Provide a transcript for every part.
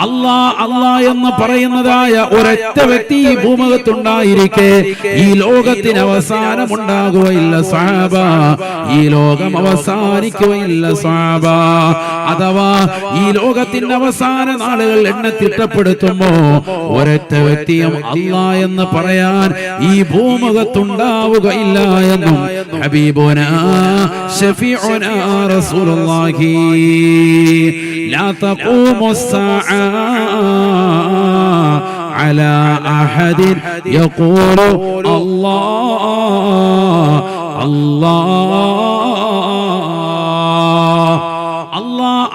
അല്ലാ അല്ലാ എന്ന് പറയുന്നതായ ഒരൊറ്റ വ്യക്തി ഈ ഭൂമുഖത്തുണ്ടായിരിക്കെ ഈ ലോകത്തിന് അവസാനം ഉണ്ടാകുകയില്ല സ്വാബ ഈ ലോകം അവസാനിക്കുകയില്ല സാബ. അഥവാ ഈ ലോകത്തിന്റെ അവസാന നാളുകൾ എണ്ണ തിട്ടപ്പെടുത്തുമ്പോ ഒരൊറ്റ വ്യക്തിയും അല്ലാ എന്ന് പറയാൻ ഈ ഭൂമുഖത്തുണ്ടാവുകയില്ല എന്നും ഹബീബുന ഷഫീഉന റസൂലുള്ളാഹി. لا تقوم الساعة على أحد يقول الله الله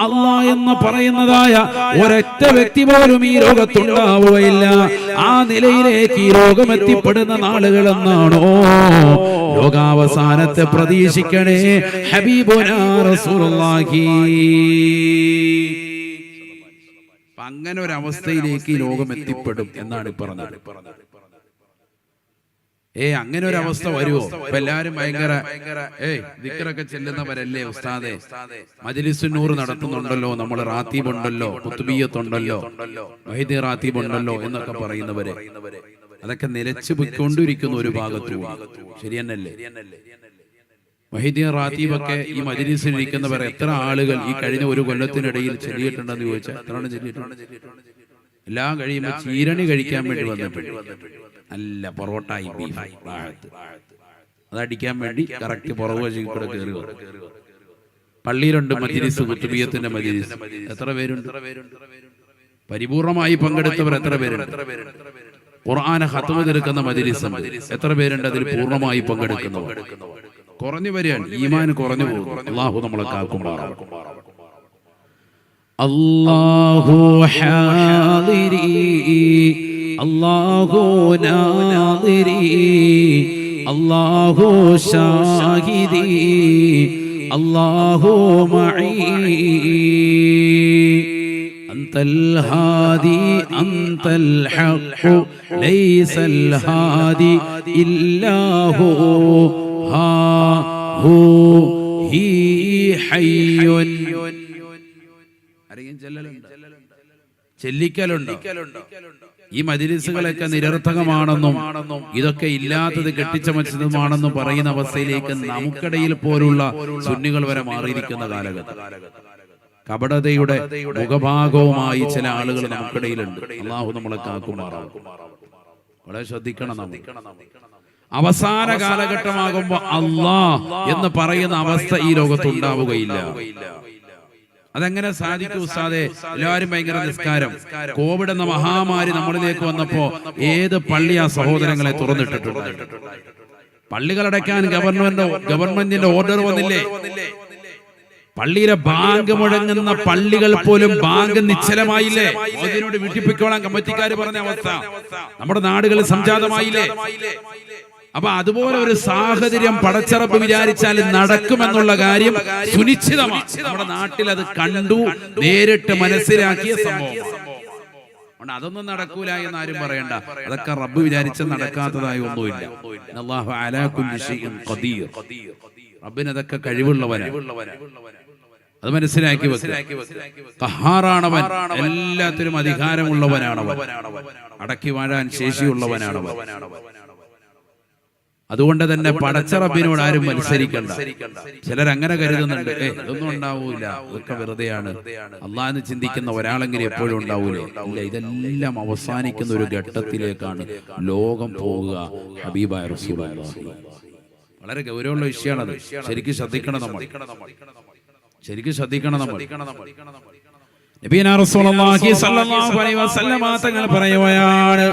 അല്ലാ എന്ന് പറയുന്നതായ ഒരൊറ്റ വ്യക്തി പോലും ഈ ലോകത്തുണ്ടാവുകയില്ല ആ നിലയിലേക്ക് ഈ ലോകം എത്തിപ്പെടുന്ന നാളുകൾ എന്നാണോ ലോകാവസാനത്തെ പ്രതീക്ഷിക്കണേ ഹബീബുനാ റസൂലുള്ളാഹി. അങ്ങനെ ഒരു അവസ്ഥയിലേക്ക് ലോകം എത്തിപ്പെടും എന്നാണ് പറഞ്ഞത്. ഏ അങ്ങനെ ഒരു അവസ്ഥ വരുമോ ഇപ്പൊ എല്ലാരും ഭയങ്കര ഏയ് ദിക്കറൊക്കെ ചെല്ലുന്നവരല്ലേ ഉസ്താദെ? മജലിസുന്നൂർ നടത്തുന്നുണ്ടല്ലോ നമ്മൾ റാത്തീബ് ഉണ്ടല്ലോ കുത്തുബിയത്തുണ്ടല്ലോ വൈദ്യ റാത്തീബ് ഉണ്ടല്ലോ എന്നൊക്കെ പറയുന്നവര്. അതൊക്കെ നിലച്ചു പോയിക്കൊണ്ടിരിക്കുന്ന ഒരു ഭാഗത്തു ശരിയെന്നല്ലേ? മഹിദ്ദീൻ റാത്തീബൊക്കെ ഈ മജലിസിൽ ഇരിക്കുന്നവർ എത്ര ആളുകൾ ഈ കഴിഞ്ഞ ഒരു കൊല്ലത്തിനിടയിൽ ചെല്ലിയിട്ടുണ്ടെന്ന് ചോദിച്ചാൽ എത്രയാണ് ചെല്ലിയിട്ടുണ്ട്? എല്ലാം കഴിയുമ്പോൾ ചീരണി കഴിക്കാൻ വേണ്ടി വന്നിട്ടുണ്ട്. നല്ല പൊറോട്ടായി അതടിക്കാൻ വേണ്ടി കറക്റ്റ് പുറകു വശം കൂടെ കയറി വന്നു. പള്ളിയിലുണ്ട് മജിരിസ് കുത്തുബിയത്തിന്റെ മജിരിസ് എത്ര പേരുണ്ട്? പരിപൂർണമായി പങ്കെടുത്തവർ എത്ര പേരുണ്ട്? ഖുർആാനെ ഹത്തുമ തീർക്കുന്ന മജിരിസ് എത്ര പേരുണ്ട്? അതിൽ പൂർണമായി പങ്കെടുക്കുന്നവർ. കുറഞ്ഞു വരികയാണ് ഈമാൻ കുറഞ്ഞു പോകും അള്ളാഹു നമ്മളെ കാക്കുമാറാക്കും الله حاضري. الله ناظري. الله شاهدي الله معي. أنت الهادي أنت الحق. ليس الهادي إلا هو. ها هو. هي حي. ചെല്ലിക്കലുണ്ട്. ഈ മജിലിസുകളൊക്കെ നിരർത്ഥകമാണെന്നും ഇതൊക്കെ ഇല്ലാത്തത് കെട്ടിച്ചമച്ചതുമാണെന്നും പറയുന്ന അവസ്ഥയിലേക്ക് നമുക്കിടയിൽ പോലുള്ള സുന്നികൾ വരെ മാറിയിരിക്കുന്ന കാലഘട്ടം. കപടതയുടെ മുഖഭാഗവുമായി ചില ആളുകൾ നമുക്കിടയിലുണ്ട്. അള്ളാഹു നമ്മളെ കാക്കുമാറാകും വളരെ ശ്രദ്ധിക്കണം നമ്മൾ. അവസാന കാലഘട്ടമാകുമ്പോ അള്ളാ എന്ന് പറയുന്ന അവസ്ഥ ഈ ലോകത്ത് ഉണ്ടാവുകയില്ല. അതെങ്ങനെ സാധിക്കും ഉസ്താദെ? എല്ലാവരും ഭയങ്കര നിസ്കാരം. കോവിഡ് എന്ന മഹാമാരി നമ്മളിലേക്ക് വന്നപ്പോ ഏത് പള്ളി ആ സഹോദരങ്ങളെ തുറന്നിട്ടിട്ടുണ്ട് പള്ളികളടയ്ക്കാൻ ഗവൺമെന്റ് ഗവൺമെന്റിന്റെ ഓർഡർ വന്നില്ലേ? പള്ളിയിലെ ബാങ്ക് മുഴങ്ങുന്ന പള്ളികൾ പോലും ബാങ്ക് നിശ്ചലമായില്ലേ? അതിനോട് വീട്ടിപ്പിക്കോളാൻ കമ്മിറ്റിക്കാർ പറഞ്ഞ അവസ്ഥ. നമ്മുടെ നാടുകളിൽ സംജാതമായില്ലേ? അപ്പൊ അതുപോലെ ഒരു സാഹചര്യം പടച്ചറപ്പ് വിചാരിച്ചാൽ നടക്കുമെന്നുള്ള കാര്യം സുനിശ്ചിതമാണ്. നമ്മുടെ നാട്ടിൽ അത് കണ്ടു നേരിട്ട് മനസ്സിലാക്കിയ സംഭവം. അതൊന്നും നടക്കൂല എന്ന് ആരും പറയണ്ട. അതൊക്കെ റബ്ബ് വിചാരിച്ച നടക്കാത്തതായി ഒന്നുമില്ല. ഖദീർ. റബ്ബിന് അതൊക്കെ കഴിവുള്ളവനാണ്. അത് മനസ്സിലാക്കി കഹാറാണവൻ എല്ലാത്തിനും അധികാരമുള്ളവനാണവൻ. അടക്കി വാഴാൻ ശേഷിയുള്ളവനാണവൻ. അതുകൊണ്ട് തന്നെ പടച്ച റബ്ബിനോട് ആരും മത്സരിക്കണ്ട. ചിലർ അങ്ങനെ കരുതുന്നുണ്ട്. ഏ ഇതൊന്നും ഉണ്ടാവൂല. ഇതൊക്കെ വെറുതെയാണ്. അള്ളാന്ന് ചിന്തിക്കുന്ന ഒരാളെങ്കിലും എപ്പോഴും ഉണ്ടാവൂലേ? ഇല്ല ഇതെല്ലാം അവസാനിക്കുന്ന ഒരു ഘട്ടത്തിലേക്കാണ് ലോകം പോവുക ഹബീബായ റസൂലുള്ളാഹി. വളരെ ഗൗരവമുള്ള വിഷയമാണത്. ശരിക്കും ശ്രദ്ധിക്കണം നമ്മൾ. ശരിക്കും ശ്രദ്ധിക്കണം നമ്മൾ. നബീന റസൂലുള്ളാഹി സ്വല്ലല്ലാഹു അലൈഹി വസല്ലമ തങ്ങൾ പറയുകയാണ്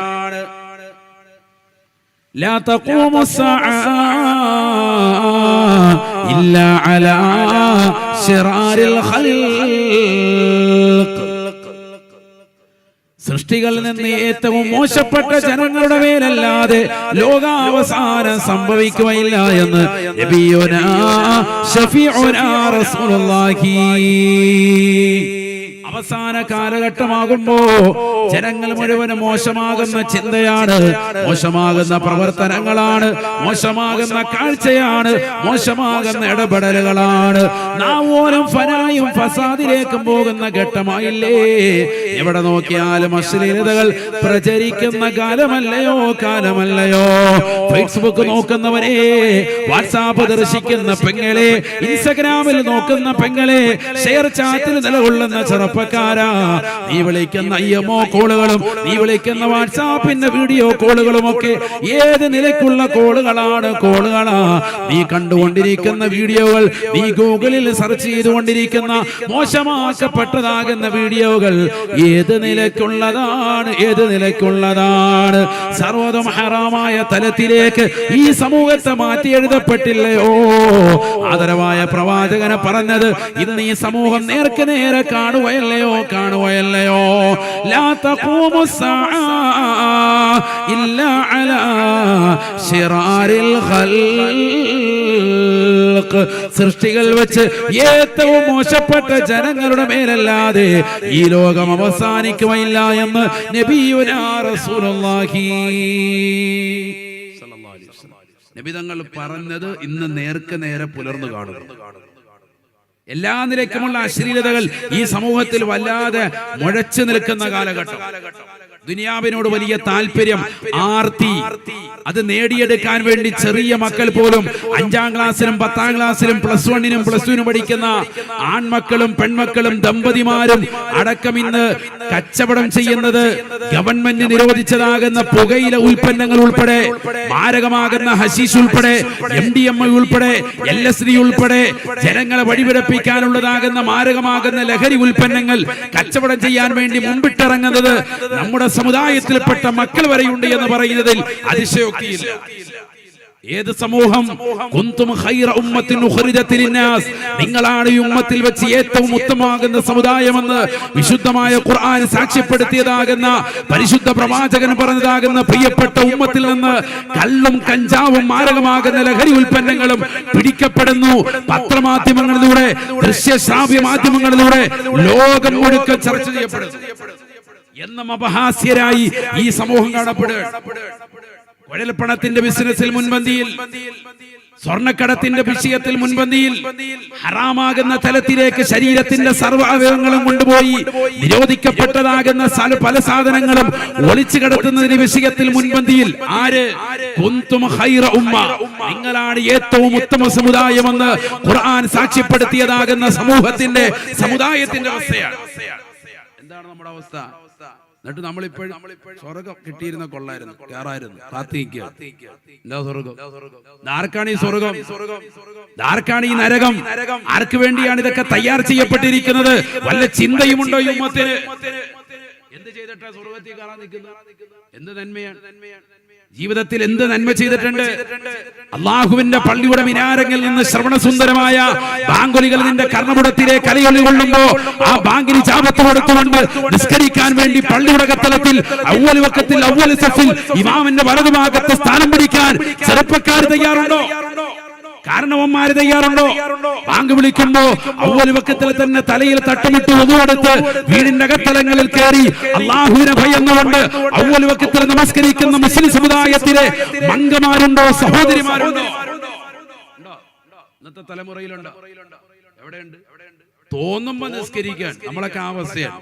لا تقوم الساعة إلا على شرار الخلق സൃഷ്ടികളിൽ നിന്ന് ഏറ്റവും മോശപ്പെട്ട ജനങ്ങളുടെ മേലല്ലാതെ ലോകാവസാനം സംഭവിക്കുകയില്ല എന്ന് നബിയുനാ ഷഫീഉനാ റസൂലുള്ളാഹി അവസാന കാലഘട്ടമാകുമ്പോ ജനങ്ങൾ മുഴുവനും മോശമാകുന്ന ചിന്തയാണ് മോശമാകുന്ന പ്രവർത്തനങ്ങളാണ് മോശമാകുന്ന കാഴ്ചയാണ് മോശമാകുന്ന ഇടപെടലുകളാണ്. നാവോലും ഫനായും ഫസാദിലേക്കും പോകുന്ന ഘട്ടമായില്ലേ? എവിടെ നോക്കിയാലും അശ്ലീലതകൾ പ്രചരിക്കുന്ന കാലമല്ലയോ കാലമല്ലയോ? ഫേസ്ബുക്ക് നോക്കുന്നവരെ വാട്സാപ്പ് ദർശിക്കുന്ന പെങ്ങളെ ഇൻസ്റ്റഗ്രാമിൽ നോക്കുന്ന പെങ്ങളെ ഷെയർ ചാറ്റിൽ നിലകൊള്ളുന്ന ചെറുപ്പക്കാരാ നീ വിളിക്കുന്ന അയ്യമോ കോളുകളും നീ വിളിക്കുന്ന വാട്സാപ്പിന്റെ വീഡിയോ കോളുകളും ഒക്കെ ഏത് നിലയ്ക്കുള്ള കോളുകളാണ് കോളുകളാ? നീ കണ്ടുകൊണ്ടിരിക്കുന്ന വീഡിയോകൾ നീ ഗൂഗിളിൽ സെർച്ച് ചെയ്തുകൊണ്ടിരിക്കുന്ന മോശമാക്കപ്പെട്ടതാകുന്ന വീഡിയോകൾ ഏത് നിലയ്ക്കുള്ളതാണ്? ഏത് നിലയ്ക്കുള്ളതാണ്? സർവതും ഹറാമായ തലത്തിലേക്ക് ഈ സമൂഹത്തെ മാറ്റി എഴുതപ്പെട്ടില്ലയോ? ആദരവായ പ്രവാചകനെ പറഞ്ഞത് ഇന്ന് ഈ സമൂഹം നേർക്ക് നേരെ കാണുകയല്ലയോ? കാണുകയല്ലയോ? ഇല്ല സൃഷ്ടികൾ വെച്ച് ഏറ്റവും മോശപ്പെട്ട ജനങ്ങളുടെ മേലല്ലാതെ ഈ ലോകം അവസാനിക്കുകയില്ല എന്ന് നബി തങ്ങൾ പറഞ്ഞത് ഇന്ന് നേർക്ക് നേരെ പുലർന്നു കാണുന്നു. എല്ലാ നിലയ്ക്കുമുള്ള അശ്ലീലതകൾ ഈ സമൂഹത്തിൽ വല്ലാതെ മുഴച്ചു നിൽക്കുന്ന കാലഘട്ടം. ദുനിയാവിനോട് വലിയ താല്പര്യം ആർത്തി. അത് നേടിയെടുക്കാൻ വേണ്ടി ചെറിയ മക്കൾ പോലും അഞ്ചാം ക്ലാസ്സിലും പത്താം ക്ലാസ്സിലും പ്ലസ് വണ്ണിനും പ്ലസ് ടുവിനും പഠിക്കുന്ന ആൺമക്കളും പെൺമക്കളും ദമ്പതിമാരും അടക്കം ഇന്ന് കച്ചവടം ചെയ്യുന്നത് ഗവൺമെന്റ് നിരോധിച്ചതാകുന്ന പുകയില ഉൽപ്പന്നങ്ങൾ ഉൾപ്പെടെ മാരകമാകുന്ന ഹശീഷ് ഉൾപ്പെടെ എം ഡി എം ഐ ഉൾപ്പെടെ എൽ എസ് ഡി ഉൾപ്പെടെ ജനങ്ങളെ വഴിപിഴപ്പിക്കാനുള്ളതാകുന്ന മാരകമാകുന്ന ലഹരി ഉൽപ്പന്നങ്ങൾ കച്ചവടം ചെയ്യാൻ വേണ്ടി മുമ്പിട്ടിറങ്ങുന്നത് നമ്മുടെ സമുദായത്തിൽപ്പെട്ട മക്കൾ വരെയുണ്ട് എന്ന് പറയുന്നതിൽ അതിശയോക്തിയില്ല ഏത് സമൂഹം? കുന്തും ഖൈറ ഉമ്മത്തിൻ നിങ്ങളാണ് ഈ ഉമ്മത്തിൽ വെച്ച് ഏറ്റവും ഉത്തമമാകുന്ന സമുദായമെന്ന് വിശുദ്ധമായ ഖുർആൻ സാക്ഷ്യപ്പെടുത്തിയതാകുന്ന പരിശുദ്ധ പ്രവാചകൻ പറഞ്ഞതാകുന്ന പ്രിയപ്പെട്ട ഉമ്മത്തിൽ നിന്ന് കല്ലും കഞ്ചാവും മാരകമാകുന്ന ലഹരി ഉൽപ്പന്നങ്ങളും പിടിക്കപ്പെടുന്നു. പത്രമാധ്യമങ്ങളിലൂടെ ദൃശ്യശ്രാവ്യ മാധ്യമങ്ങളിലൂടെ ലോകം മുഴുക്ക ചർച്ച ചെയ്യപ്പെടുന്നു. എന്നും അപഹാസ്യരായി ഈ സമൂഹം കാണപ്പെടുക കുഴൽപ്പണത്തിന്റെ ബിസിനസ്സിൽ മുൻപന്തിയിൽ സ്വർണക്കടത്തിന്റെ വിഷയത്തിൽ മുൻപന്തിയിൽ ഹറാമാകുന്ന തലത്തിലേക്ക് ശരീരത്തിന്റെ സർവ അവയവങ്ങളും കൊണ്ടുപോയി നിരോധിക്കപ്പെട്ടതാകുന്ന പല സാധനങ്ങളും ഒളിച്ചു കിടത്തുന്നതിന്റെ വിഷയത്തിൽ മുൻപന്തിയിൽ. ആര്? ഖൈറ ഉമ്മ. നിങ്ങളാണ് ഏറ്റവും ഉത്തമ സമുദായമെന്ന് ഖുർആൻ സാക്ഷ്യപ്പെടുത്തിയതാകുന്ന സമൂഹത്തിന്റെ സമുദായത്തിന്റെ അവസ്ഥയാണ്. എന്താണ് നമ്മുടെ അവസ്ഥ? എന്നിട്ട് നമ്മളിപ്പോഴും സ്വർഗം കിട്ടിയിരുന്ന കൊള്ളായിരുന്നു. എന്താ സ്വർഗം? ആർക്കാണ് ഈ സ്വർഗം? ആർക്കാണ് ഈ നരകം? ആർക്ക് വേണ്ടിയാണ് ഇതൊക്കെ തയ്യാർ ചെയ്യപ്പെട്ടിരിക്കുന്നത്? വല്ല ചിന്തയും ഉണ്ടോ എന്ത് ചെയ്തിട്ടാ സ്വർഗത്തിൽ കയറാൻ നിൽക്കുന്നത്? എന്ത് നന്മയാണ്? ജീവിതത്തിൽ എന്ത് നന്മ ചെയ്തിട്ടുണ്ട്? അള്ളാഹുവിന്റെ പള്ളിയുടെ മിനാരങ്ങളിൽ നിന്ന് ശ്രവണസുന്ദരമായ ബാങ്കുലികൾ നിന്റെ കർണപുടത്തിലെ കലയൊളി കൊള്ളുമ്പോ ആ ബാങ്കിന് ചാപത്ത് കൊടുത്തുകൊണ്ട് നിസ്കരിക്കാൻ വേണ്ടി പള്ളിയുടെ കത്തലത്തിൽ ഔവൽ വക്കത്തിൽ ഔവൽ സഫിൽ ഇമാമിന്റെ വലതുഭാഗത്ത് സ്ഥാനം പിടിക്കാൻ ചെറുപ്പക്കാർ തയ്യാറുണ്ടോ? കാരണവന്മാര് തയ്യാറുണ്ടോ? ബാങ്ക് വിളിക്കുമ്പോ ഔവൽ വക്കത്തിൽ തന്നെ തലയിൽ തട്ടമിട്ട് ഒതുവെടുത്ത് വീടിന്റെ അകത്തലങ്ങളിൽ കയറി അള്ളാഹുവിനെ ഭയന്നുകൊണ്ട് ഔവൽ വക്കത്തിൽ നമസ്കരിക്കുന്ന മുസ്ലിം സമുദായത്തിലെ മംഗമാരുണ്ടോ? സഹോദരിമാരുണ്ടോ? ഇന്നത്തെ തലമുറയിലുണ്ട്? എവിടെയുണ്ട്? തോന്നുമ്പോ നിസ്കരിക്കാൻ. നമ്മളൊക്കെ അവസ്ഥയാണ്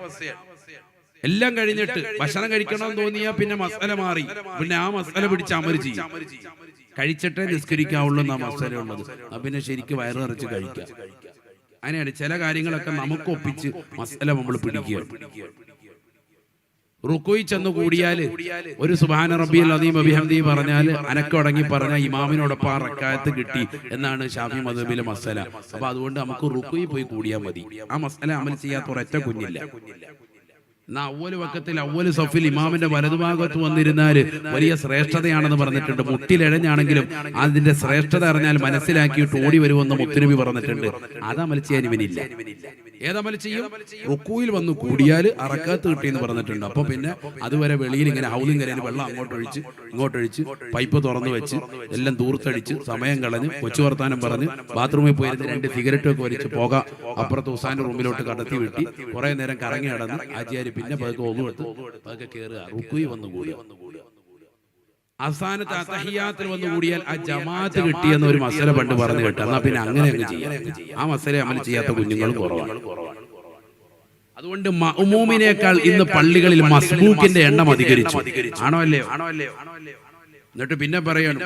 എല്ലാം കഴിഞ്ഞിട്ട് ഭക്ഷണം കഴിക്കണം തോന്നിയാ പിന്നെ മസാല മാറി. പിന്നെ ആ മസാല പിടിച്ച് അമര് ചെയ്യും കഴിച്ചിട്ടേ നിസ്കരിക്കാവുള്ളൂ എന്നാ മസാല ഉള്ളത്. പിന്നെ ശരിക്കും വയറ് നിറച്ച് കഴിക്കാം. അങ്ങനെയാണ് ചില കാര്യങ്ങളൊക്കെ നമുക്ക് ഒപ്പിച്ച് മസല നമ്മൾ പിടിക്കുക. റുക്കോയി ചെന്ന് കൂടിയാൽ ഒരു സുബാന റബ്ബിയൽ അലീം അഭിഹംദി പറഞ്ഞാൽ അനക്കടങ്ങി പറഞ്ഞ ഇമാമിനോടൊപ്പം ആ റക്കായത്ത് കിട്ടി എന്നാണ് ഷാഫി മദബിലെ മസല. അപ്പൊ അതുകൊണ്ട് നമുക്ക് റുക്കോയി പോയി കൂടിയാൽ മതി. ആ മസല അമൽ ചെയ്യാത്ത ഒരൊറ്റ കുഞ്ഞില്ല. അവൽ വക്കത്തിൽ അവൽ സഫിൽ ഇമാമിന്റെ വലതുഭാഗത്ത് വന്നിരുന്നാൽ വലിയ ശ്രേഷ്ഠതയാണെന്ന് പറഞ്ഞിട്ടുണ്ട്. മുട്ടിലിഴഞ്ഞാണെങ്കിലും അതിന്റെ ശ്രേഷ്ഠത അറിഞ്ഞാൽ മനസ്സിലാക്കിയിട്ട് ഓടി വരുമെന്ന് മുത്തുനബി പറഞ്ഞിട്ടുണ്ട്. അത് ഇവനില്ല ഏതമൽ ചെയ്യും? റുക്കൂയിൽ വന്ന് കൂടിയാൽ അറക്കാത്ത് കിട്ടിയെന്ന് പറഞ്ഞിട്ടുണ്ട്. അപ്പൊ പിന്നെ അതുവരെ വെളിയിൽ ഇങ്ങനെ ഹൗലിംഗ് കരയിൽ വെള്ളം അങ്ങോട്ട് ഒഴിച്ച് ഇങ്ങോട്ട് ഒഴിച്ച് പൈപ്പ് തുറന്നു വെച്ച് എല്ലാം ദൂർത്തടിച്ച് സമയം കളഞ്ഞ് കൊച്ചു വർത്താനം പറഞ്ഞ് ബാത്റൂമിൽ പോയിരുന്ന് രണ്ട് സിഗരറ്റ് ഒക്കെ വലിച്ച് പോക അപ്പുറത്ത് ഉസാന്റെ റൂമിലോട്ട് കടത്തി വിട്ടി. കുറെ നേരം കറങ്ങി നടന്ന് ആചാര്യ പിന്നെ പതുക്കെ ഒന്നുമെടുത്ത് പതുക്കെ കയറുക റുക്കൂയി വന്നു കൂടി അവസാനത്തെ അത്തഹിയാത്തിൽ വന്നു കൂടിയാൽ ആ ജമാഅത്ത് കിട്ടിയെന്ന് ഒരു മസല പണ്ട് പറഞ്ഞു കേട്ടോ. എന്നാ പിന്നെ അങ്ങനെ അങ്ങ് ചെയ്യാം. ആ മസല അമൽ ചെയ്യാത്ത കുഞ്ഞുങ്ങളും കുറവാണ്. അതുകൊണ്ട് മഅമൂമിനേക്കാൾ ഇന്ന് പള്ളികളിൽ മസ്ബൂക്കിന്റെ എണ്ണം അധികരിച്ചു ആണോ അല്ലയോ? ആണോ അല്ലയോ? എന്നിട്ട് പിന്നെ പറയണം.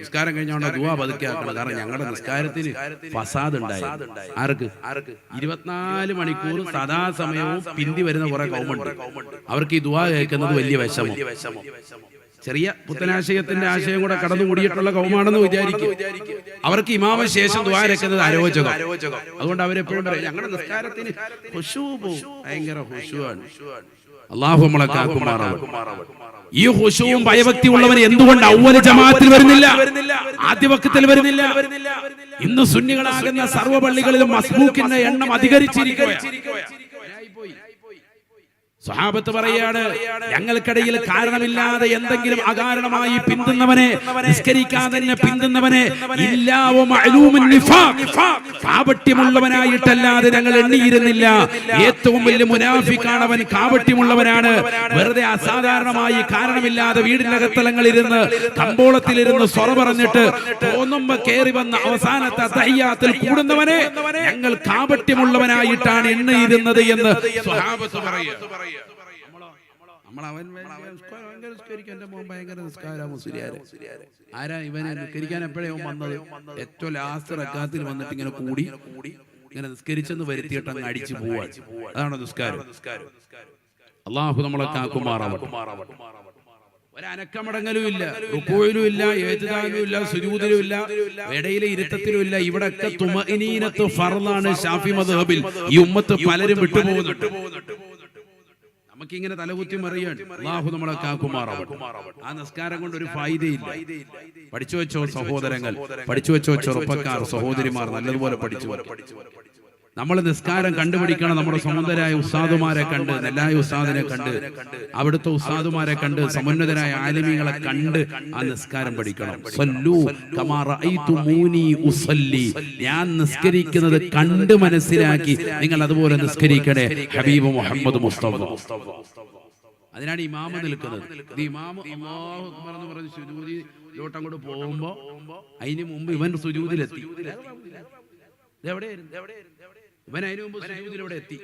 നിസ്കാരം കഴിഞ്ഞോണ്ട് ദുവാ പതുക്കെ കാരണം ഞങ്ങളുടെ നിസ്കാരത്തിന് ഫസാദ് ഉണ്ടായി ആർക്ക്? ആർക്ക്? ഇരുപത്തിനാല് മണിക്കൂർ സദാസമയവും പിന്തി വരുന്ന കുറെ കൗമുണ്ട്. അവർക്ക് ഈ ദുവാ കേൾക്കുന്നത് വലിയ വിഷമം. ചെറിയ പുത്തനാശയത്തിന്റെ ആശയം കൂടെ കടന്നുകൂടിയിട്ടുള്ള കൗമാണെന്ന് വിചാരിക്കും. അവർക്ക് ഇമാമ ശേഷം ദ്വാരക്കുന്നത് അരോചകം അതുകൊണ്ട് അവരെപ്പോഴും പറയും ഞങ്ങളുടെ നിസ്കാരത്തിന്. ഭയങ്കര ഹുഷുവാണ്. അള്ളാഹു നമ്മളെ കാക്കുമാറാവും ഈ ഹുഷവും ഭയഭക്തി ഉള്ളവർ എന്തുകൊണ്ട് ഔവല ജമാഅത്തിൽ വരുന്നില്ല? ആദ്യവക്കത്തിൽ വരുന്നില്ല. ഇന്ന് സുന്നികളാകുന്ന സർവ പള്ളികളിലും മസ്ബൂക്കിന്റെ എണ്ണം അധികരിച്ചിരിക്കുകയാണ്. സ്വഹാബത്ത് പറയാണ് ഞങ്ങൾക്കിടയിൽ കാരണമില്ലാതെ എന്തെങ്കിലും അകാരണമായി പിന്തുന്നവനെ നിസ്കരിക്കാതെ തന്നെ പിന്തുന്നവനെ. കാപട്യമുള്ളവനായിട്ടല്ലാതെ ഞങ്ങൾ എണ്ണിയിരുന്നില്ല. ഏറ്റവും വലിയ മുനാഫിക്കാണ് അവൻ കാപട്യമുള്ളവനാണ്. വെറുതെ അസാധാരണമായി കാരണമില്ലാതെ വീടിനകത്തലങ്ങളിൽ ഇരുന്ന് കമ്പോളത്തിലിരുന്ന് സ്വറ പറഞ്ഞിട്ട് തോന്നുമ്പോ കയറി വന്ന അവസാനത്തെ തയ്യാത്തിൽ കൂടുന്നവനെ ഞങ്ങൾ കാപട്യമുള്ളവനായിട്ടാണ് എണ്ണിയിരുന്നത് എന്ന് സഹാബത്ത് പറയുക നമ്മൾ അവൻ ഭയങ്കര നിസ്കരിക്കും. എന്റെ മോൻ ഭയങ്കര നിസ്കാര. മുസ്ലിയാര് ആരാ ഇവനെ നിസ്കരിക്കാൻ എപ്പോഴേ വന്നത്? ഏറ്റവും ലാസ്റ്റ് റക്കാത്തിൽ വന്നിട്ട് ഇങ്ങനെ കൂടി ഇങ്ങനെ നിസ്കരിച്ചെന്ന് വരുത്തിയിട്ട് അങ്ങ് അടിച്ചു പോവാ അതാണ് നിസ്കാരം. അള്ളാഹു നമ്മളെ കാക്കുമാറാവട്ടെ. ഒരനക്കമടങ്ങലും ഇല്ല റുക്കോയിലും ഇല്ല ഏറ്റുതാനും ഇല്ല സുരൂതിലും ഇല്ല ഇടയിലെ ഇരുത്തത്തിലും ഇല്ല ഇവിടൊക്കെ തുമഇനീനത്ത് ഫർളാണ് ഷാഫി മദ്ഹബിൽ. ഈ ഉമ്മത്ത് പലരും വിട്ടുപോകുന്നുണ്ട്. നമുക്കിങ്ങനെ തലകുത്തി മറിയാണ് അള്ളാഹു നമ്മളെ കാക്കുമാറാവട്ടെ. ആ നിസ്കാരം കൊണ്ട് ഒരു ഫായിദയില്ല. പഠിച്ചു വെച്ചോ സഹോദരങ്ങൾ പഠിച്ചു വെച്ചോ ചെറുപ്പക്കാർ സഹോദരിമാർ നല്ലതുപോലെ പഠിച്ചു പഠിച്ചു നമ്മൾ നിസ്കാരം കണ്ടുപിടിക്കണം നമ്മുടെ സുന്ദരായ ഉസ്താദുമാരെ കണ്ട് നെല്ലായ ഉസ്താദിനെ കണ്ട് അവിടുത്തെ ഉസ്താദുമാരെ കണ്ട് സമുന്നതരായ ആലിമികളെ കണ്ട് ആ നിസ്കാരം പഠിക്കണം. ഞാൻ നിസ്കരിക്കുന്നത് കണ്ട് മനസ്സിലാക്കി. നിങ്ങൾ അതുപോലെ നിസ്കരിക്കണേ. ഹബീബ് മുഹമ്മദ് മുസ്തഫ. അതിനാണ് ഇമാമ നിൽക്കുന്നത്. ഇമാമ എന്ന് പറഞ്ഞ് പോകുമ്പോ അതിന് മുമ്പ് ഇവൻ സുജൂതിലെത്തി. ഇതെവിടെയായിരുന്നു? ഇവൻ അതിനു മുമ്പ് സുജൂദിലൂടെ എത്തി.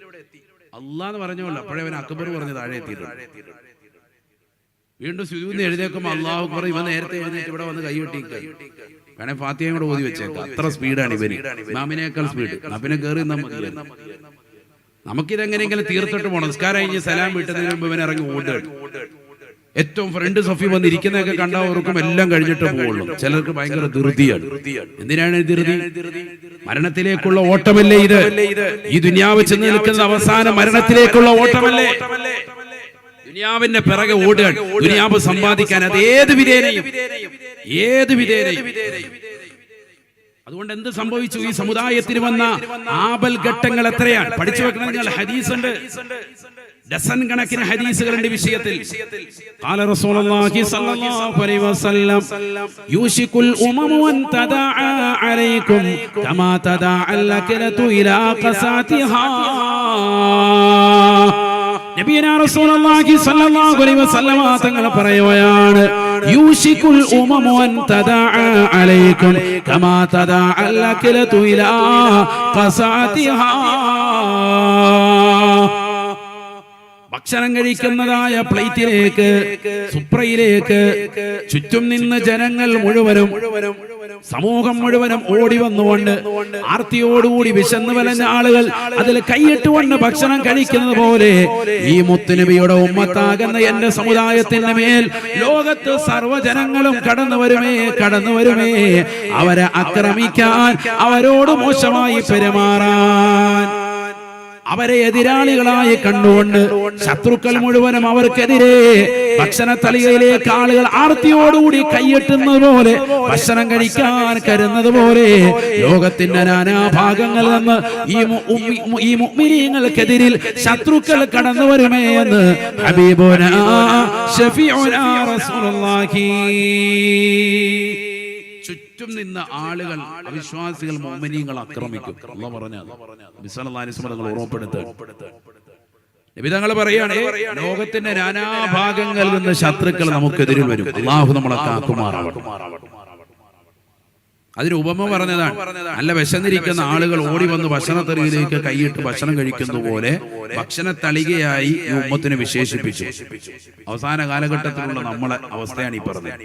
അള്ളാന്ന് പറഞ്ഞോളൂ അപ്പോഴേ അവൻ അക്ബർ പറഞ്ഞ് താഴെ എത്തിയിട്ടുണ്ട് വീണ്ടും സുജൂദിന് എഴുതേക്കുമ്പോ അള്ളാഹു അക്ബർ ഇവൻ നേരത്തെ എഴുന്നേറ്റ് ഇവിടെ വന്ന് കൈയൊട്ടിക്കായി വേണേ ഫാത്തിയും കൂടെ ഓതി വെച്ചേക്കാം. അത്ര സ്പീഡാണ് ഇവന്. ഇമാമിനേക്കാൾ സ്പീഡ്. പിന്നെ കയറി മതി നമുക്കിതെങ്ങനെയെങ്കിലും തീർത്തിട്ട് പോകണം നിസ്കാരം കഴിഞ്ഞ് സലാം വിട്ടതിന് മുമ്പ് ഇവൻ ഇറങ്ങി ഓടുകയാണ് ഏറ്റവും ഫ്രണ്ട് സഫി വന്ന് ഇരിക്കുന്നതൊക്കെ കണ്ടവർക്കും എല്ലാം കഴിഞ്ഞിട്ട് പോവുള്ളൂ ചിലർക്ക് ഭയങ്കര ധൃതിയാണ്. എന്തിനാണ് ധൃതി? മരണത്തിലേക്കുള്ള ഓട്ടമല്ലേ ഇത്? ഈ ദുനിയാവ് ചെന്ന് നിൽക്കുന്ന അവസാന മരണത്തിലേക്കുള്ള ഓട്ടമല്ലേ? ദുനിയാവിന്റെ പിറകെ ഓടുക ദുനിയാവ് സമ്പാദിക്കാൻ അത് ഏത് വിധേനയും. ഏത് വിധേനയും. അതുകൊണ്ട് എന്ത് സംഭവിച്ചു? ഈ സമുദായത്തിന് വന്ന ആപൽ ഘട്ടങ്ങൾ എത്രയാണ്? പഠിച്ചു വെക്കണം ഹദീസ് ഉണ്ട് ഡസൻ കണക്കിന് ഹദീസുകളുണ്ട് ഈ വിഷയത്തിൽ قال رسول الله صلى الله عليه وسلم يوشك الامم ان تداعى عليكم كما تداعى الاكله الى قساتها നബിയന റസൂലുള്ളാഹി സ്വല്ലല്ലാഹു അലൈഹി വസല്ലമ തങ്ങൾ പറയുകയാണ് യൂഷിക്കുൽ ഉമമു അൻ തദാഅ അലൈക്കും കമാ തദാഅ അൽഅക്ലതു ഇലാ ഖസാതിഹാ ഭക്ഷണം കഴിക്കുന്നതായ പ്ലേറ്റിലേക്ക് സുപ്രയിലേക്ക് ചുറ്റും നിന്ന് ജനങ്ങൾ മുഴുവനും സമൂഹം മുഴുവനും ഓടി വന്നുകൊണ്ട് ആർത്തിയോടുകൂടി വിശന്ന് വലഞ്ഞ ആളുകൾ അതിൽ കൈയിട്ടുകൊണ്ട് ഭക്ഷണം കഴിക്കുന്നത് പോലെ ഈ മുത്തുനബിയുടെ ഉമ്മത്താകുന്ന എന്റെ സമുദായത്തിന്റെ മേൽ ലോകത്ത് സർവജനങ്ങളും കടന്നു വരുമേ കടന്നു വരുമേ. അവരെ ആക്രമിക്കാൻ അവരോട് മോശമായി പെരുമാറാൻ. അവരെ എതിരാളികളായി കണ്ടുകൊണ്ട് ശത്രുക്കൾ മുഴുവനും അവർക്കെതിരെ ഭക്ഷണ തളികയിലേക്ക് ആളുകൾ ആർത്തിയോടുകൂടി കൈയെട്ടുന്നത് പോലെ ഭക്ഷണം കഴിക്കാൻ കരുന്നത് പോലെ ലോകത്തിന്റെ നാനാഭാഗങ്ങളിൽ നിന്ന് ഈ മു- ഈ മുഅ്മിനീങ്ങൾക്കെതിരിൽ ശത്രുക്കൾ കടന്നു വരുമേ എന്ന് ഹബീബോനാ ഷഫീഉന റസൂലുള്ളാഹി. ചുറ്റും നിന്ന ആളുകൾ അവിശ്വാസികൾ മോമിനിയങ്ങൾ ആക്രമിക്കും. പറഞ്ഞാൽ ഓർമ്മപ്പെടുത്തുക നിബിതങ്ങൾ പറയാണ് ലോകത്തിന്റെ നാനാഭാഗങ്ങളിൽ നിന്ന് ശത്രുക്കൾ നമുക്കെതിരിൽ വരും. അള്ളാഹു നമ്മളെ കാക്കുമാറാവട്ടെ അതിന് ഉപമ പറഞ്ഞതാണ്. നല്ല വിശന്നിരിക്കുന്ന ആളുകൾ ഓടി വന്ന് ഭക്ഷണത്തെറിയിലേക്ക് കൈയിട്ട് ഭക്ഷണം കഴിക്കുന്ന പോലെ ഭക്ഷണ തളികയായി ഈ ഉമ്മത്തിനെ വിശേഷിപ്പിച്ചു. അവസാന കാലഘട്ടത്തിലുള്ള നമ്മളെ അവസ്ഥയാണ് ഈ പറഞ്ഞത്.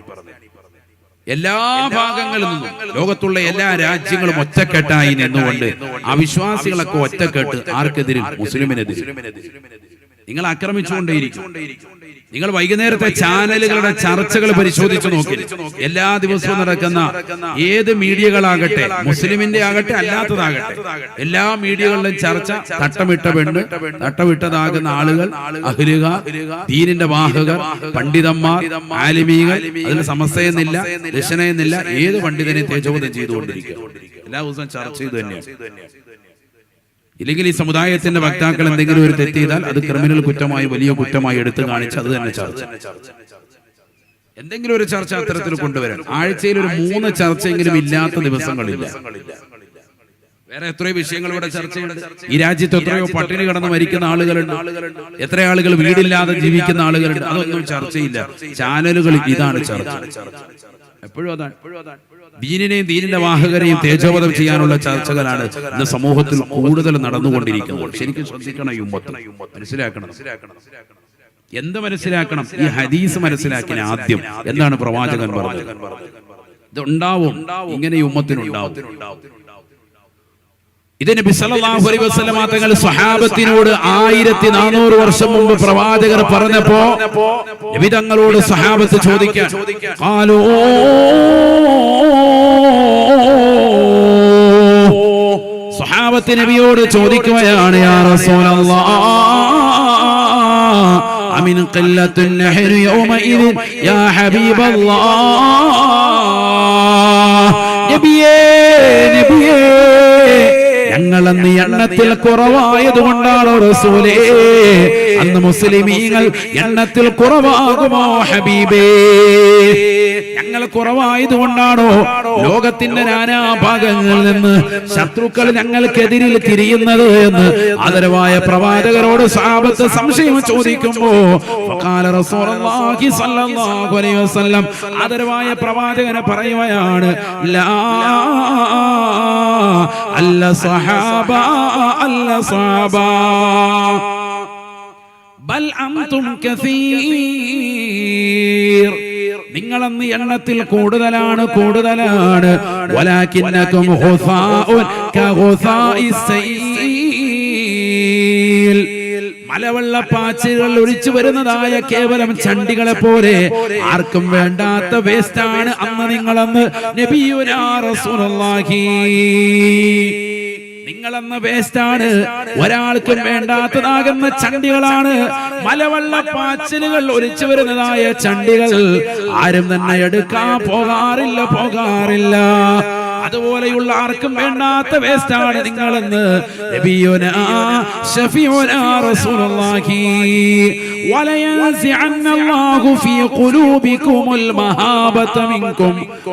എല്ലാ ഭാഗങ്ങളിൽ നിന്നും ലോകത്തുള്ള എല്ലാ രാജ്യങ്ങളും ഒറ്റക്കെട്ടായി നിന്നുകൊണ്ട് അവിശ്വാസികളൊക്കെ ഒറ്റക്കെട്ട് ആർക്കെതിരും മുസ്ലിമിനെതിരും നിങ്ങൾ ആക്രമിച്ചുകൊണ്ടേയിരിക്കും. നിങ്ങൾ വൈകുന്നേരത്തെ ചാനലുകളുടെ ചർച്ചകൾ പരിശോധിച്ചു നോക്കി. എല്ലാ ദിവസവും നടക്കുന്ന ഏത് മീഡിയകളാകട്ടെ മുസ്ലിമിന്റെ ആകട്ടെ അല്ലാത്തതാകട്ടെ. എല്ലാ മീഡിയകളിലും ചർച്ച തട്ടമിട്ട പെണ്ണ് തട്ടമിട്ടതാകുന്ന ആളുകൾ അഹ്ലുക ദീനിന്റെ വാഹകർ പണ്ഡിതന്മാർ ആലിമീകൾ അതിന് സമസ്തയെന്നില്ല ദശനയെന്നില്ല ഏത് പണ്ഡിതനെ തേജോധം ചെയ്തുകൊണ്ടിരിക്കുക. എല്ലാ ദിവസവും ചർച്ച ചെയ്തു തന്നെയാണ്. ഇല്ലെങ്കിൽ ഈ സമുദായത്തിന്റെ വക്താക്കൾ എന്തെങ്കിലും ഒരു തെറ്റ് ചെയ്താൽ അത് ക്രിമിനൽ കുറ്റമായി വലിയ കുറ്റമായി എടുത്തു കാണിച്ച് അത് തന്നെ ചർച്ച. എന്തെങ്കിലും ഒരു ചർച്ച അത്തരത്തിൽ കൊണ്ടുവരാൻ. ആഴ്ചയിൽ ഒരു മൂന്ന് ചർച്ചയെങ്കിലും ഇല്ലാത്ത ദിവസങ്ങളില്ല. വേറെ എത്രയോ വിഷയങ്ങൾ ഇവിടെ ചർച്ചയുണ്ട്. ഈ രാജ്യത്ത് എത്രയോ പട്ടിണി കടന്ന് മരിക്കുന്ന ആളുകളുണ്ട്. എത്ര ആളുകൾ വീടില്ലാതെ ജീവിക്കുന്ന ആളുകളുണ്ട്. അതൊന്നും ചർച്ചയില്ല. ചാനലുകൾ ഇതാണ് ചർച്ച. എപ്പോഴും ദീനിനെയും ദീനിന്റെ വാഹകരെയും തേജോവധം ചെയ്യാനുള്ള ചർച്ചകളാണ് ഇന്ന് സമൂഹത്തിൽ കൂടുതൽ നടന്നുകൊണ്ടിരിക്കുന്നത്. ശരിക്കും ശ്രദ്ധിക്കണം ഉമ്മത്ത്. മനസ്സിലാക്കണം. എന്ത് മനസ്സിലാക്കണം? ഈ ഹദീസ് മനസ്സിലാക്കിയ ആദ്യം എന്താണ് പ്രവാചകൻ പറഞ്ഞത്? ഇതുണ്ടാവും. ഇങ്ങനെ ഉമ്മത്തിനുണ്ടാവും. ഇത് നബി സല്ലല്ലാഹു അലൈഹി വസല്ലമ തങ്ങൾ സ്വഹാബത്തിനോട് ആയിരത്തി നാനൂറ് വർഷം മുമ്പ് പ്രവാചകർ പറഞ്ഞപ്പോ നബി തങ്ങളോട് സ്വഹാബത്ത് ചോദിക്കാൻ ഖാലൂ സ്വഹാബത്ത് നബിയോട് ചോദിക്കുകയാണ് യാ റസൂലല്ലാഹ് യൗമഇദ് യാ ഹബീബല്ലാഹ് നബിയേ നബിയേ ഞങ്ങൾ അന്ന് എണ്ണത്തിൽ കുറവായത് കൊണ്ടാണോ റസൂലേ? അന്ന് മുസ്ലിമീങ്ങൾ എണ്ണത്തിൽ കുറവാകുമോ ഹബീബേ? ഞങ്ങൾ കുറവായത് കൊണ്ടാണോ ലോകത്തിന്റെ നാനാഭാഗങ്ങളിൽ നിന്ന് ശത്രുക്കൾ ഞങ്ങൾക്കെതിരിൽ തിരിയുന്നത് എന്ന് ആദരവായ പ്രവാചകരോട് സാപത്ത് സംശയം ചോദിക്കുമ്പോ ആദരവായ പ്രവാചകനെ പറയുകയാണ് അല്ല സഹാബ അല്ല الأصحاب بل أنتم كثير. നിങ്ങളെന്ന് എണ്ണത്തിൽ കൂടുതലാണ് കൂടുതലാണ്. വലാകിന്നകും ഹുസാഉൻ കഹുസാഇസ് സൈൽ. മലവെള്ളപ്പാച്ചുകൾ ഒഴിച്ചു വരുന്നതായ കേവലം ചണ്ടികളെ പോലെ ആർക്കും വേണ്ടാത്ത വേസ്റ്റാണ് അന്ന് നിങ്ങളന്ന് നബിയുനാ റസൂലുള്ളാഹി. നിങ്ങളെന്ന വേസ്റ്റാണ്. ഒരാൾക്കും വേണ്ടാത്തതാകുന്ന ചണ്ടികളാണ്. മലവെള്ള പാച്ചിലുകൾ ഒലിച്ചു വരുന്നതായ ചണ്ടികൾ. ആരും തന്നെ എടുക്കാൻ പോകാറില്ല പോകാറില്ല. അതുപോലെയുള്ള ആർക്കും വേണ്ടാത്ത വേസ്റ്റാണ് നിങ്ങളെന്ന് റസൂലുള്ളാഹി.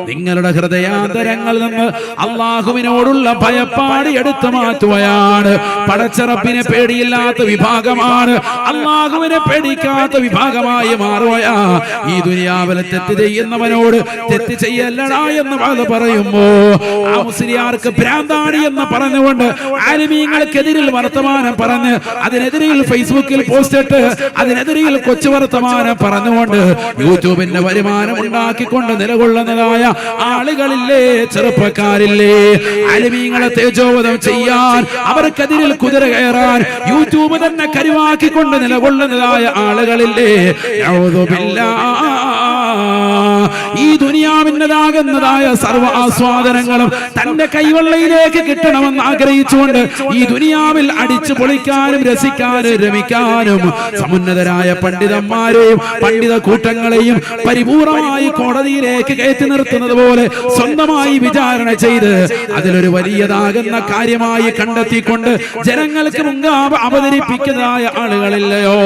നിങ്ങളുടെ ഹൃദയാന്തരങ്ങളിൽ നിന്ന് അള്ളാഹുവിനോടുള്ള ഭയപ്പാട് എടുത്തു മാറ്റുകയാണ്. പടച്ചറപ്പിനെ പേടിയില്ലാത്ത വിഭാഗമാണ്. അള്ളാഹുവിനെ പേടിക്കാത്ത വിഭാഗമായി മാറുകയാ. ഈ ദുനിയാവിലെ തെറ്റ് ചെയ്യുന്നവനോട് തെറ്റ് ചെയ്യല്ലടാ എന്ന് അത് പറയുമ്പോ ആ മുസ്ലിയാർക്ക് ഭ്രാന്താണി എന്ന് പറഞ്ഞുകൊണ്ട് ആലിമീങ്ങൾക്കെതിരിൽ വർത്തമാനം പറഞ്ഞ് അതിനെതിരെ ഫേസ്ബുക്കിൽ പോസ്റ്റ് ഇട്ട് അതിനെതിരിൽ കൊച്ചു വർത്തമാനം പറഞ്ഞുകൊണ്ട് യൂട്യൂബിന്റെ വരുമാനം ഉണ്ടാക്കിക്കൊണ്ട് നിലകൊള്ളുന്നതായ ആളുകളില്ലേ ചെറുപ്പക്കാരില്ലേ? അലിമീങ്ങളെ തേജോവധം ചെയ്യാൻ അവർക്കെതിരിൽ കുതിര കയറാൻ യൂട്യൂബ് തന്നെ കരുവാക്കിക്കൊണ്ട് നിലകൊള്ളുന്നതായ ആളുകളില്ലേ? ഔദു ബില്ലാ ഈ ദുനിയാവിന്റെതാകുന്നതായ സർവ ആസ്വാദനങ്ങളും തന്റെ കൈവെള്ളയിലേക്ക് കിട്ടണമെന്ന് ആഗ്രഹിച്ചുകൊണ്ട് ഈ ദുനിയാവിൽ അടിച്ചു പൊളിക്കാനും രസിക്കാനും രമിക്കാനും സമുന്നതരായ പണ്ഡിതന്മാരെയും പണ്ഡിത കൂട്ടങ്ങളെയും പരിപൂർണമായി കോടതിയിലേക്ക് കയറ്റി നിർത്തുന്നത് പോലെ സ്വന്തമായി വിചാരണ ചെയ്ത് അതിലൊരു വലിയതാകുന്ന കാര്യമായി കണ്ടെത്തിക്കൊണ്ട് ജനങ്ങൾക്ക് മുൻകാവ് അവതരിപ്പിക്കുന്നതായ ആളുകളില്ലയോ?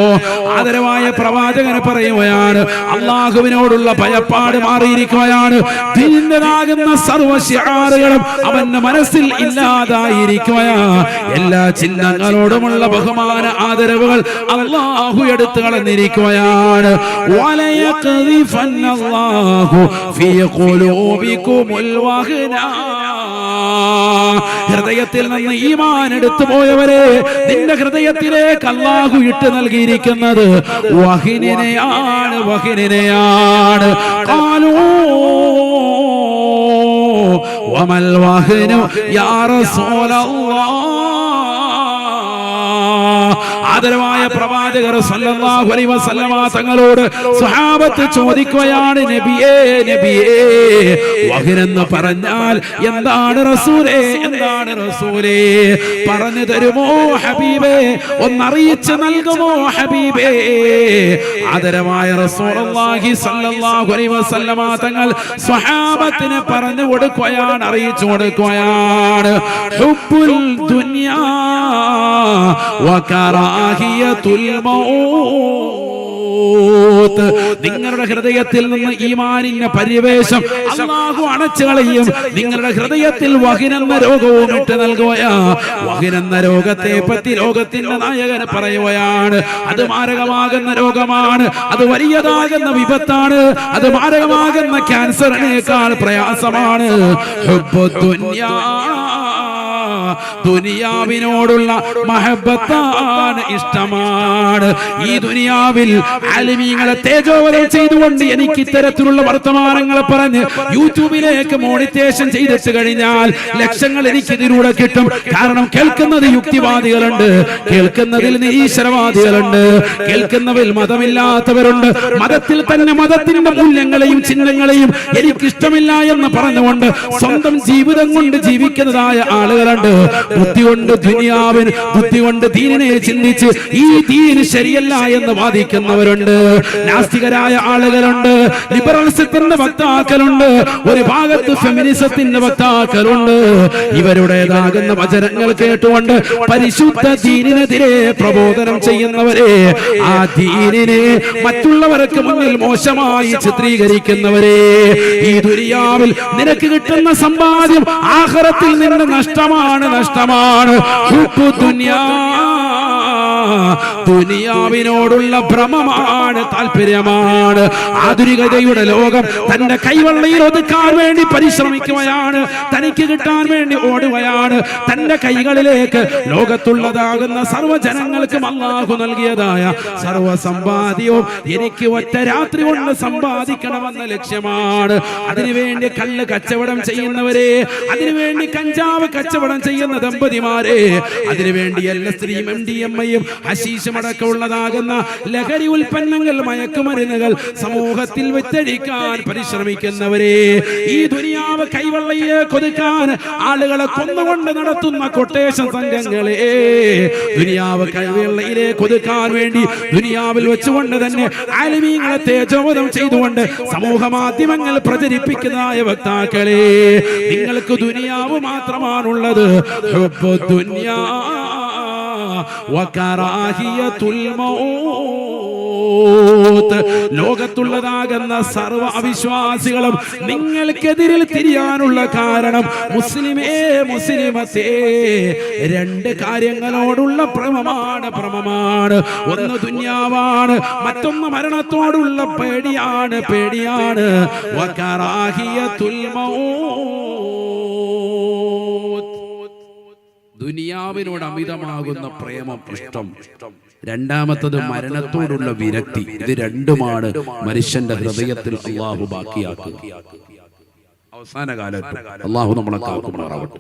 ആദരവായ പ്രവാചകന് പറയുകയാണ് അള്ളാഹുവിനോടുള്ള ഭയപ്പാട് മാറിയിരിക്കുകയാണ്. ദീനിന്റേതാകുന്ന സർവശിഹാറുകളും അവന്റെ മനസ്സിൽ ഇല്ലാതായിരിക്കുകയാ എല്ലാ ചിഹ്നങ്ങളോടുമുള്ള ബഹുമാന ആദരവുകൾ അള്ളാഹു എടുത്തു കളഞ്ഞിരിക്കുകയാണ്. വലയഖദിഫന്നല്ലാഹു ഫീ ഖുലൂബികുമുൽ വഹ്നാ. ഹൃദയത്തിൽ നിന്ന് ഈമാൻ എടുത്തു പോയവരെ നിന്റെ ഹൃദയത്തിലേക്ക് അള്ളാഹു ഇട്ട് നൽകിയിരിക്കുന്നത് വഹിനെയാണ് വഹിനെയാണ് കാലോ യാ റസൂലല്ലാഹ് ആദരവായ പ്രവാചകർ സല്ലല്ലാഹു അലൈഹി വസല്ലമ തങ്ങളോട് സ്വഹാബത്ത് ചോദിക്കുകയാണ് നബിയേ നബിയേ വഹിനെന്ന് പറഞ്ഞാൽ എന്താണ് റസൂലേ എന്താണ് റസൂലേ? പറഞ്ഞു തരുമോ ഹബീബേ? ഒന്നറിയിച്ച് നൽകുമോ ഹബീബേ? ആദരവായ റസൂലുള്ളാഹി സല്ലല്ലാഹു അലൈഹി വസല്ലമ തങ്ങൾ സ്വഹാബത്തിന് പറഞ്ഞു കൊടുക്കുകയാണ് അറിയിച്ചു കൊടുക്കുകയാണ്. ഹുബ്ബുൽ ദുനിയാ വകറാഹിയത്തുൽ മൗത്ത്. നിങ്ങളുടെ ഹൃദയത്തിൽ നിന്ന് ഈമാനിന്റെ പരിവേശം അള്ളാഹു അണച്ചു കളയും. നിങ്ങളുടെ ഹൃദയത്തിൽ വഹിനെന്ന രോഗവും ഇട്ട് നൽകുകയാ. വഹിനെന്ന രോഗത്തെ പറ്റി ലോകത്തിന്റെ നായകന് പറയുകയാണ്. അത് മാരകമാകുന്ന രോഗമാണ്. അത് വലിയതാകുന്ന വിപത്താണ്. അത് മാരകമാകുന്ന ക്യാൻസറിനേക്കാൾ പ്രയാസമാണ്. ഹുബ്ബുദ്ദുന്യാ ദുനിയാവിനോടുള്ള മഹബത്താണ് ഇഷ്ടമാണ്. ഈ ദുനിയാവിൽ ആലിമീങ്ങളെ തേജോവരം ചെയ്തുകൊണ്ട് എനിക്ക് ഇത്തരത്തിലുള്ള വർത്തമാനങ്ങൾ പറഞ്ഞ് യൂട്യൂബിലേക്ക് മോണിറ്റേഷൻ ചെയ്തിട്ട് കഴിഞ്ഞാൽ ലക്ഷങ്ങൾ എനിക്ക് ഇതിലൂടെ കിട്ടും. കാരണം കേൾക്കുന്നത് യുക്തിവാദികളുണ്ട്. കേൾക്കുന്നതിൽ നിരീശ്വരവാദികളുണ്ട്. കേൾക്കുന്നവരിൽ മതമില്ലാത്തവരുണ്ട്. മതത്തിൽ തന്നെ മതത്തിന്റെ മൂല്യങ്ങളെയും ചിഹ്നങ്ങളെയും എനിക്കിഷ്ടമില്ല എന്ന് പറഞ്ഞുകൊണ്ട് സ്വന്തം ജീവിതം കൊണ്ട് ജീവിക്കുന്നതായ ആളുകളുണ്ട്. ബുദ്ധി കൊണ്ട് ദുനിയാവിന് ബുദ്ധി കൊണ്ട് ദീനിനെ ചിന്തിച്ച് ഈ ദീന് ശരിയല്ല എന്ന് വാദിക്കുന്നവരുണ്ട്. നാസ്തികരായ ആളുകളുണ്ട്. ലിബറൽസത്തിന്റെ വക്താക്കളുണ്ട്. ഒരു ഭാഗത്ത് ഫെമിനിസത്തിന്റെ വക്താക്കളുണ്ട്. ഇവരുടേതാകുന്ന വചനങ്ങൾ കേട്ടുകൊണ്ട് പരിശുദ്ധ ദീനിനെതിരെ പ്രബോധനം ചെയ്യുന്നവരെ ആ ദീനിനെ മറ്റുള്ളവർക്ക് മുന്നിൽ മോശമായി ചിത്രീകരിക്കുന്നവരെ ഈ ദുരിയാവിൽ നിനക്ക് കിട്ടുന്ന സമ്പാദ്യം ആഹാരത്തിൽ നിന്ന് നഷ്ടമാണ്. നഷ്ടമാണ്. ദുനിയാ ദുനിയാവിനോടുള്ള ഭ്രമമാണ് താല്പര്യമാണ് ആധുനികതയുടെ ലോകം തന്റെ കൈവെള്ളയിൽ ഒതുക്കാൻ വേണ്ടി പരിശ്രമിക്കുകയാണ്. തനിക്ക് കിട്ടാൻ വേണ്ടി ഓടുകയാണ്. തന്റെ കൈകളിലേക്ക് ലോകത്തുള്ളതാകുന്ന സർവജനങ്ങൾക്കും അള്ളാഹു നൽകിയതായ സർവ സമ്പാദ്യവും എനിക്ക് ഒറ്റ രാത്രി കൊണ്ട് സമ്പാദിക്കണമെന്ന ലക്ഷ്യമാണ്. അതിനുവേണ്ടി കല്ല് കച്ചവടം ചെയ്യുന്നവരെ അതിനുവേണ്ടി കഞ്ചാവ് കച്ചവടം ചെയ്യുന്ന ദമ്പതിമാരെ അതിനുവേണ്ടി എല്ലാ സ്ത്രീയും എം ഡി എം ഐയും അടക്കമുള്ളതാകുന്ന ലഹരി ഉൽപ്പന്നങ്ങൾ മയക്കുമരുന്നുകൾ സമൂഹത്തിൽ വിറ്റഴിക്കാൻ പരിശ്രമിക്കുന്നവരെ ഈ ദുനിയാവ് കൈവള്ളയെ കൊതുക്കാൻ ആളുകളെ കൊന്നുകൊണ്ട് നടത്തുന്ന കൊട്ടേഷൻ സംഘങ്ങളെ ദുനിയാവ് കൈവെള്ളയിലെ കൊതുക്കാൻ വേണ്ടി ദുനിയാവിൽ വെച്ചുകൊണ്ട് തന്നെ ആലിമീങ്ങളെ തേജോവധം ചെയ്തുകൊണ്ട് സമൂഹ മാധ്യമങ്ങൾ പ്രചരിപ്പിക്കുന്നതായ വക്താക്കളെ നിങ്ങൾക്ക് ദുനിയാവ് മാത്രമാണുള്ളത്. ദുനിയാ. വകറാഹിയത്തുൽ മൗത്ത് ലോകത്തുള്ളതാകുന്ന സർവ അവിശ്വാസികളും നിങ്ങൾക്കെതിരിൽ തിരിയാനുള്ള കാരണം മുസ്ലിമേ മുസ്ലിമത്തേ. രണ്ട് കാര്യങ്ങളോടുള്ള ഭ്രമമാണ് ഭ്രമമാണ്. ഒന്ന് ദുന്യാവാണ് മറ്റൊന്ന് മരണത്തോടുള്ള പേടിയാണ് പേടിയാണ്. വകറാഹിയത്തുൽ മൗത്ത് ദുനിയാവിനോട് അമിതമാകുന്ന പ്രേമം ഇഷ്ടം. രണ്ടാമത്തത് മരണത്തോടുള്ള വിരക്തി. ഇത് രണ്ടുമാണ് മനുഷ്യന്റെ ഹൃദയത്തിൽ അള്ളാഹു ബാക്കിയാക്കുക. അവസാന കാലത്ത് അള്ളാഹു നമ്മളെ കാക്കുമാറാവട്ടെ